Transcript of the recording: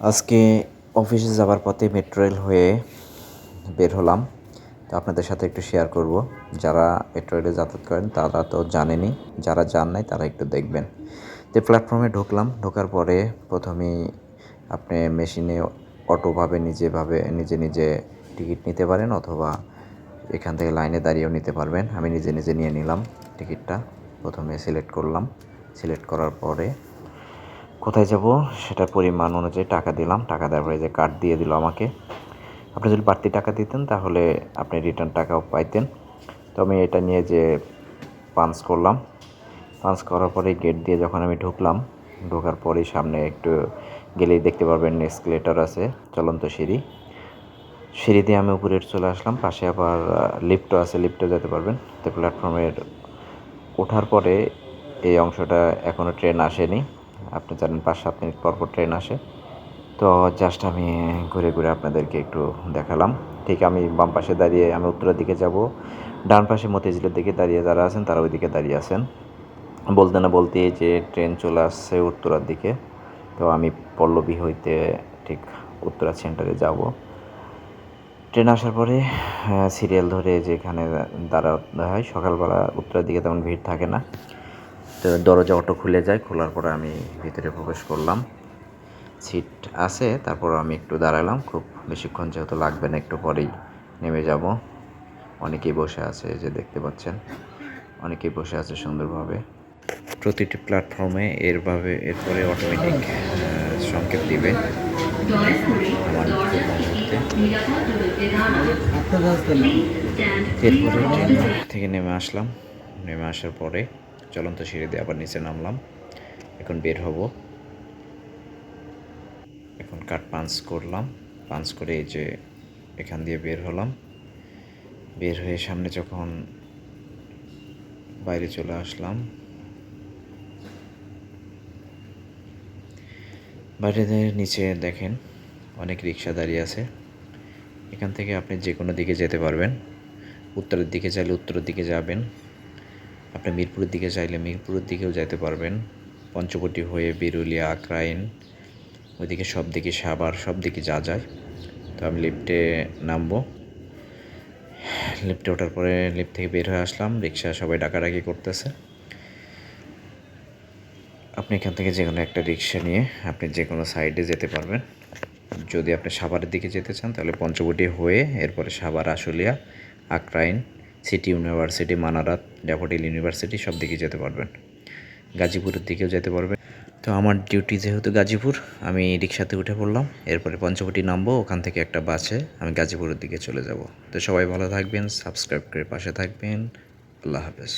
আজকে অফিসে যাওয়ার পথে মেট্রো রেল হয়ে বের হলাম। তো আপনাদের সাথে একটু শেয়ার করব। যারা মেট্রো রেলে যাতায়াত করেন, তারা তো জানেনি যারা জান নাই, তারা একটু দেখবেন। তো প্ল্যাটফর্মে ঢুকলাম। ঢোকার পরে প্রথমেই আপনি মেশিনে অটোভাবে, নিজেভাবে, নিজে নিজে টিকিট নিতে পারেন অথবা এখান থেকে লাইনে দাঁড়িয়েও নিতে পারবেন। আমি নিজে নিজে নিয়ে নিলাম টিকিটটা প্রথমে সিলেক্ট করলাম। সিলেক্ট করার পরে কোথায় যাব সেটার পরিমাণ অনুযায়ী টাকা দিলাম। টাকা দেওয়ার পরে যে কার্ড দিয়ে দিল আমাকে। আপনি যদি বাড়তি টাকা দিতেন তাহলে আপনি রিটার্ন টাকাও পাইতেন। তো আমি এটা নিয়ে যে পাঞ্চ করলাম। পাঞ্চ করার পরে গেট দিয়ে যখন আমি ঢুকলাম, ঢোকার পরেই সামনে একটু গেলেই দেখতে পারবেন এসকেলেটার আছে, চলন্ত সিঁড়ি। সিঁড়ি দিয়ে আমি উপরে চলে আসলাম। পাশে আবার লিফটও আছে। লিফটও যেতে পারবেন। তো প্ল্যাটফর্মের ওঠার পরে এই অংশটা এখনও ট্রেন আসেনি। আপনি জানেন পাঁচ সাত মিনিট পর পর ট্রেন আসে। তো জাস্ট আমি ঘুরে ঘুরে আপনাদেরকে একটু দেখালাম। ঠিক আমি বাম পাশে দাঁড়িয়ে আমি উত্তরের দিকে যাব। ডান পাশে মতিঝিলের দিকে দাঁড়িয়ে যারা আছেন, তারা ওই দিকে দাঁড়িয়ে আছেন। বলতে না বলতেই যে ট্রেন চলে আসছে উত্তরার দিকে। তো আমি পল্লবী হইতে ঠিক উত্তরা সেন্টারে যাব। ট্রেন আসার পরে সিরিয়াল ধরে যেখানে দাঁড়াতে হয়, সকালবেলা উত্তরের দিকে তেমন ভিড় থাকে না। তো দরজা অটো খুলে যায় খোলার পরে আমি ভিতরে প্রবেশ করলাম। সিট আছে তারপর আমি একটু দাঁড়ালাম। খুব বেশিক্ষণ যেহেতু লাগবে না একটু পরেই নেমে যাব। অনেকেই বসে আছে যে দেখতে পাচ্ছেন। অনেকেই বসে আছে সুন্দরভাবে। প্রতিটি প্ল্যাটফর্মে এরভাবে এরপরে অটোমেটিক সংকেত দিবে। এরপরে ট্রেন থেকে নেমে আসলাম। নেমে আসার পরে চলন্ত সিঁড়ি দিয়ে আবার নিচে নামলাম। এখন বের হব। এখন কাট পাঞ্চ করলাম। পাঞ্চ করে এই যে এখান দিয়ে বের হলাম। বের হয়ে সামনে যখন বাইরে চলে আসলাম, বাইরে নিচে দেখেন অনেক রিক্সা দাঁড়িয়ে আছে। এখান থেকে আপনি যে কোনো দিকে যেতে পারবেন। উত্তরের দিকে চাইলে উত্তরের দিকে যাবেন। আপনি মিরপুরের দিকে চাইলে মিরপুরের দিকেও যেতে পারবেন। পঞ্চবটি হয়ে বিরুলিয়া, আক্রাইন, ওইদিকে সব দিকে সাবার সব দিকে যা যায় তো আমি লিফটে নামবো। লিফটে ওঠার পরে লিফট থেকে বের হয়ে আসলাম, রিক্সা সবাই ডাকাডাকি করতেছে। আপনি এখান থেকে যে কোনো একটা রিক্সা নিয়ে আপনি যে কোনো সাইডে যেতে পারবেন। যদি আপনি সাভারের দিকে যেতে চান, তাহলে পঞ্চবটি হয়ে এরপরে Savar, Ashulia, আক্রাইন city university, Manarat, Daffodil university, সব দিকে যেতে পারবেন। গাজীপুরের দিকেও যেতে পারবেন। তো আমার ডিউটি যেহেতু গাজীপুর, আমি রিক্সাতে উঠে পড়লাম। এরপরে পঞ্চবটি নামবো, ওখান থেকে একটা বাসে আমি গাজীপুরের দিকে চলে যাব। তো সবাই ভালো থাকবেন, সাবস্ক্রাইব করে পাশে থাকবেন। আল্লাহ হাফেজ।